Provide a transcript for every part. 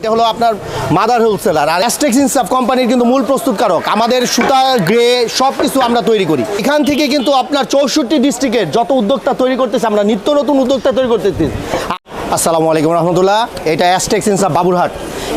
এটা হলো আপনার মাদার হোলসেলার আর অ্যাস্টেক্স ইনসাফ কোম্পানির কিন্তু মূল প্রস্তুতকারক। আমাদের সুতা, গ্রে সব কিছু আমরা তৈরি করি। এখান থেকে কিন্তু আপনার চৌষট্টি ডিস্ট্রিক্টের যত উদ্যোক্তা তৈরি করতেছে, আমরা নিত্য নতুন উদ্যোক্তা তৈরি করতেছি। আসসালামু আলাইকুম রহমতুল্লাহ। এটা অ্যাস্টেক্স ইনসাফ বাবুরহাট।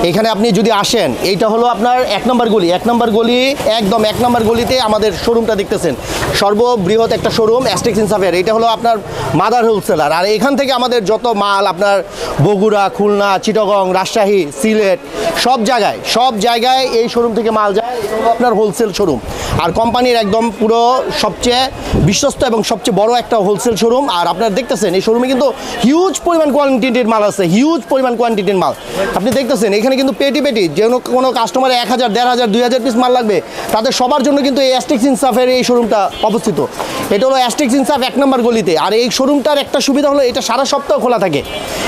এখানে আপনি যদি আসেন, এইটা হলো আপনার এক নম্বর গলি। এক নম্বর গলি, একদম এক নম্বর গলিতে আমাদের শোরুমটা দেখতেছেন। সর্ববৃহৎ একটা শোরুম অ্যাস্টেক্স ইনসাফের এটা হলো আপনার মাদার হোলসেলার আর এখান থেকে আমাদের যত মাল, আপনার বগুড়া, খুলনা, চিটাগং, রাজশাহী, সিলেট, সব জায়গায় সব জায়গায় এই শোরুম থেকে মাল যায়। আপনার হোলসেল শোরুম আর কোম্পানির একদম পুরো সবচেয়ে বিশ্বস্ত এবং সবচেয়ে বড় একটা হোলসেল শোরুম আর আপনারা দেখতেছেন, এই শোরুমে কিন্তু হিউজ পরিমাণ কোয়ান্টিটির মাল আছে। হিউজ পরিমাণ কোয়ান্টিটির মাল। আপনি দেখতেছেন এখানে কিন্তু পেটি পেটি যে কোনো- কাস্টমারে এক হাজার দেড় হাজার দুই হাজার পিস মাল লাগবে। তাদের সবার জন্য কিন্তু এই অ্যাস্টিক্স ইনসাফের এই শোরুমটা অবস্থিত। এটা হলো অ্যাস্টিক্স ইনসাফ এক নম্বর গলিতে। আর এই শোরুমটার একটা সুবিধা হলো এটা সারা সপ্তাহ খোলা থাকে।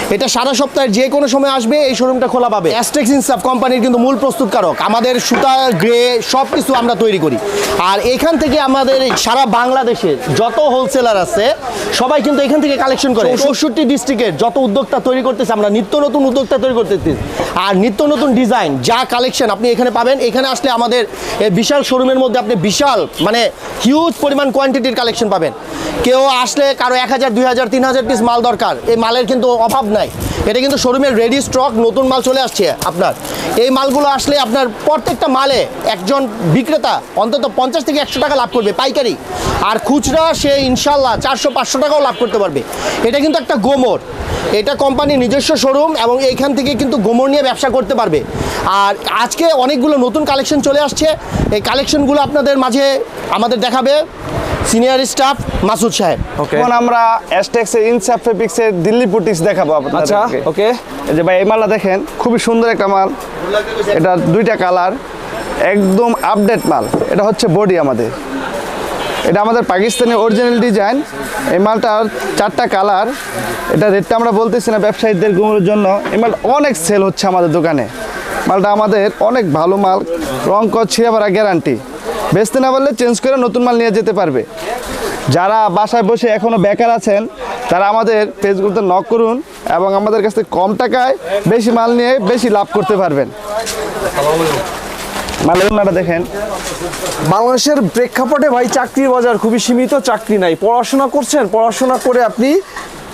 এটা সারা সপ্তাহে যে কোনো সময় আসবে এই শোরুমটা খোলা পাবে। অ্যাস্টেক্স ইনসাফ কোম্পানির কিন্তু মূল প্রস্তুতকারক। আমাদের সুতা গ্রে সব কিছু আমরা তৈরি করি। আর এখান থেকে আমাদের সারা বাংলাদেশে যত হোলসেলার আছে সবাই কিন্তু এখান থেকে কালেকশন করে। চৌষট্টি ডিস্ট্রিক্টের যত উদ্যোক্তা তৈরি করতেছে আমরা নিত্য নতুন উদ্যোক্তা তৈরি করতেছি। আর নিত্য নতুন ডিজাইন, যা কালেকশন আপনি এখানে পাবেন। এখানে আসলে আমাদের বিশাল শোরুমের মধ্যে আপনি বিশাল মানে হিউজ পরিমাণ কোয়ান্টিটির কালেকশন পাবেন। কেউ আসলে কারও এক হাজার, দুই হাজার, তিন হাজার পিস মাল দরকার, এই মালের কিন্তু অভাব নাই। এটা কিন্তু শোরুমের রেডি স্টক নতুন মাল চলে আসছে আপনার। এই মালগুলো আসলে আপনার প্রত্যেকটা মালে একজন বিক্রেতা অন্তত পঞ্চাশ থেকে একশো টাকা লাভ করবে পাইকারি। আর খুচরা সে ইনশাল্লাহ চারশো, পাঁচশো টাকাও লাভ করতে পারবে। এটা কিন্তু একটা গোমর। এটা কোম্পানির নিজস্ব শোরুম এবং এইখান থেকে কিন্তু গোমর নিয়ে ব্যবসা করতে পারবে। আর আজকে অনেকগুলো নতুন কালেকশন চলে আসছে। এই কালেকশনগুলো আপনাদের মাঝে আমাদের দেখাবে। সিনিয়র স্টাফ মাসুদ সাহেব। ওকে এখন আমরা অ্যাস্টেক্সের ইনসাফ ফেব্রিক্সের দিল্লি বুটিক্স দেখাবো আচ্ছা ওকে এই যে ভাই এই মালটা দেখেন খুবই সুন্দর একটা মাল। এটা দুইটা কালার একদম আপডেট মাল। এটা হচ্ছে বডি আমাদের। এটা আমাদের পাকিস্তানি অরিজিনাল ডিজাইন এই মালটার চারটা কালার। এটা রেটটা আমরা বলতেছি না ব্যবসায়ীদের গুমোর জন্য। এই মালটা অনেক সেল হচ্ছে আমাদের দোকানে। মালটা আমাদের অনেক ভালো মাল। রং কর ছিঁড়ে পড়া গ্যারান্টি বেচতে না পারলে চেঞ্জ করে নতুন মাল নিয়ে যেতে পারবে। যারা বাসায় বসে এখনও বেকার আছেন, তারা আমাদের পেজগুলোতে নক করুন এবং আমাদের কাছ থেকে কম টাকায় বেশি মাল নিয়ে বেশি লাভ করতে পারবেন। দেখেন। বাংলাদেশের প্রেক্ষাপটে ভাই চাকরির বাজার খুবই সীমিত, চাকরি নাই। পড়াশোনা করছেন, পড়াশোনা করে আপনি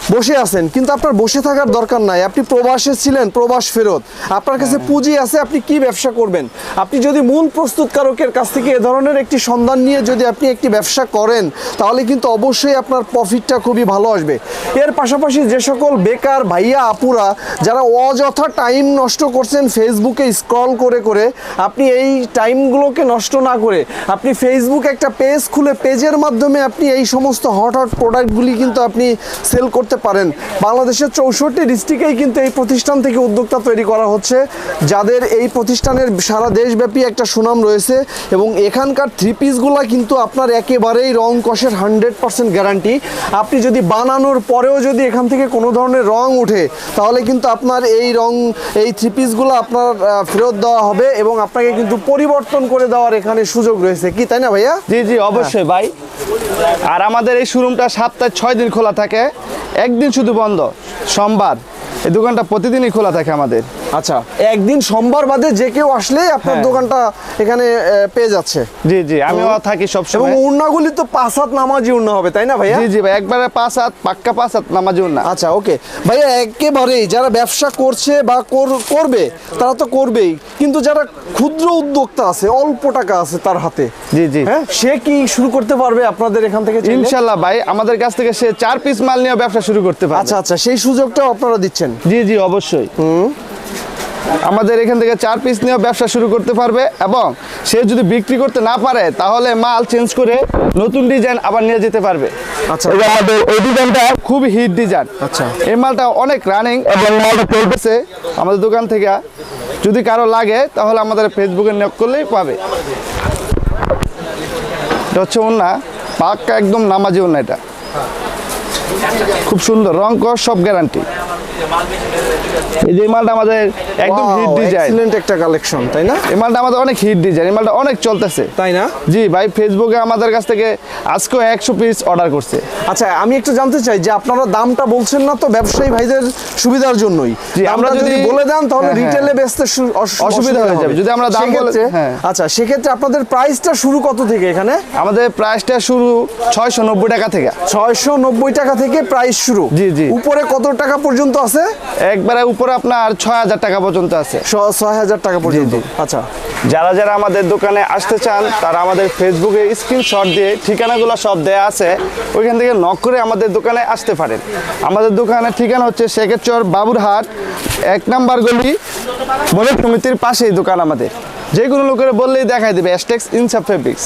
বসে আছেন কিন্তু আপনার বসে থাকার দরকার নাই। আপনি প্রবাসে ছিলেন প্রবাস ফেরত। আপনার কাছে পুঁজি আছে আপনি কি ব্যবসা করবেন? আপনি যদি মূল প্রস্তুতকারকের কাছ থেকে এ ধরনের একটি সন্ধান নিয়ে যদি আপনি একটি ব্যবসা করেন তাহলে কিন্তু অবশ্যই আপনার প্রফিটটা খুবই ভালো আসবে। এর পাশাপাশি যে সকল বেকার ভাইয়া আপুরা যারা অযথা টাইম নষ্ট করছেন ফেসবুকে স্ক্রল করে করে আপনি এই টাইমগুলোকে নষ্ট না করে আপনি ফেসবুক একটা পেজ খুলে পেজের মাধ্যমে আপনি এই সমস্ত হট হট প্রোডাক্টগুলি কিন্তু আপনি সেল করতে পারেন। বাংলাদেশের চৌষট্টি ডিস্ট্রিক্টেই কিন্তু এই প্রতিষ্ঠান থেকে উদ্যোক্তা তৈরি করা হচ্ছে যাদের এই প্রতিষ্ঠানের সারা দেশব্যাপী একটা সুনাম রয়েছে এবং এখানকার থ্রি পিসগুলো কিন্তু আপনার একেবারেই রং কষের হান্ড্রেড পার্সেন্ট গ্যারান্টি আপনি যদি বানানোর পরেও যদি এখান থেকে কোনো ধরনের রং উঠে তাহলে কিন্তু আপনার এই রং এই থ্রি পিসগুলো আপনার ফেরত দেওয়া হবে এবং আপনাকে কিন্তু পরিবর্তন করে দেওয়ার এখানে সুযোগ রয়েছে। কি তাই না ভাইয়া? জি জি অবশ্যই ভাই। আর আমাদের এই শোরুমটা সপ্তাহে ছয় দিন খোলা থাকে। একদিন শুধু বন্ধ। সোমবার। এই দোকানটা প্রতিদিনই খোলা থাকে আমাদের। আচ্ছা। একদিন সোমবার বাদে যে কেউ আসলে আপনার হ্যাঁ। দোকানটা এখানে পেয়ে যাচ্ছে। জি জি আমিও থাকি সব এবং সবসময় উন্নাগুলি তো পাঁচ হাত নামাজি উন্না হবে তাই না ভাইয়া? জি জি ভাই একবারে পাঁচ হাত পাক্কা পাঁচ হাত নামাজি না আচ্ছা ওকে। ভাইয়া একেবারেই যারা ব্যবসা করছে বা কর- করবে তারা তো করবেই। কিন্তু যারা ক্ষুদ্র উদ্যোক্তা আছে অল্প টাকা আছে তার হাতে। জি জি। হ্যাঁ সে কি শুরু করতে পারবে আপনাদের এখান থেকে চাইলে? ইনশাল্লাহ ভাই আমাদের কাছ থেকে সে চার পিস মাল নিয়ে ব্যবসা শুরু করতে পারবে। আচ্ছা আচ্ছা সেই সুযোগটাও আপনারা দিচ্ছেন। জি জি অবশ্যই। আমাদের এখান থেকে চার পিস নিয়েও ব্যবসা শুরু করতে পারবে এবং সে যদি বিক্রি করতে না পারে তাহলে মাল চেঞ্জ করে নতুন ডিজাইন আবার নিয়ে যেতে পারবে। আচ্ছা। আমাদের এই ডিজাইনটা খুব হিট ডিজাইন আচ্ছা। এই মালটা অনেক রানিং এবং মালটা চলতেছে। আমাদের দোকান থেকে যদি কারও লাগে তাহলে আমাদের ফেসবুকে নক করলেই পাবে। এটা হচ্ছে ওনা পাক্কা একদম নামাজি ওনা এটা। খুব সুন্দর। রং কর সব গ্যারান্টি এই যে মালটা আমাদের একদম হিট ডিজাইন এক্সিলেন্ট একটা কালেকশন তাই না? এই মালটা আমাদের অনেক হিট ডিজাইন এই মালটা অনেক চলতেছে। তাই না? জি ভাই ফেসবুকে আমাদের কাছ থেকে আজকেও একশো পিস অর্ডার করছে। আচ্ছা আমি একটু জানতে চাই যে আপনারা দামটা বলছেন না তো ব্যবসায়ী ভাইদের সুবিধার জন্যই। আমরা যদি বলে দেন তাহলে হ্যাঁ, হ্যাঁ। রিটেলে বেচতে অসুবিধা হয়ে যাবে। যদি আমরা দাম বলে- হ্যাঁ। আচ্ছা সেক্ষেত্রে আপনাদের প্রাইসটা শুরু কত থেকে এখানে? আমাদের প্রাইসটা শুরু ছয়শো নব্বই টাকা থেকে। ছয়শো নব্বই টাকা থেকে প্রাইস শুরু। জি, জি। উপরে কত টাকা পর্যন্ত আছে? একবারে উপরে আপনার ছয় হাজার টাকা পর্যন্ত আছে। ছয় হাজার টাকা পর্যন্ত। আচ্ছা। যারা যারা আমাদের দোকানে আসতে চান তারা আমাদের ফেসবুকে স্ক্রিনশট দিয়ে ঠিকানাগুলো সব দেয়া আছে। ওইখান থেকে নক করে আমাদের দোকানে আসতে পারেন। আমাদের দোকানের ঠিকানা হচ্ছে শেখেরচর বাবুরহাট এক নাম্বার গলি মনের সমিতির পাশেই দোকান আমাদের। যে কোনো লোকের বললেই দেখাই দেবে অ্যাস্টেক্স ইনসাপ ফেব্রিক্স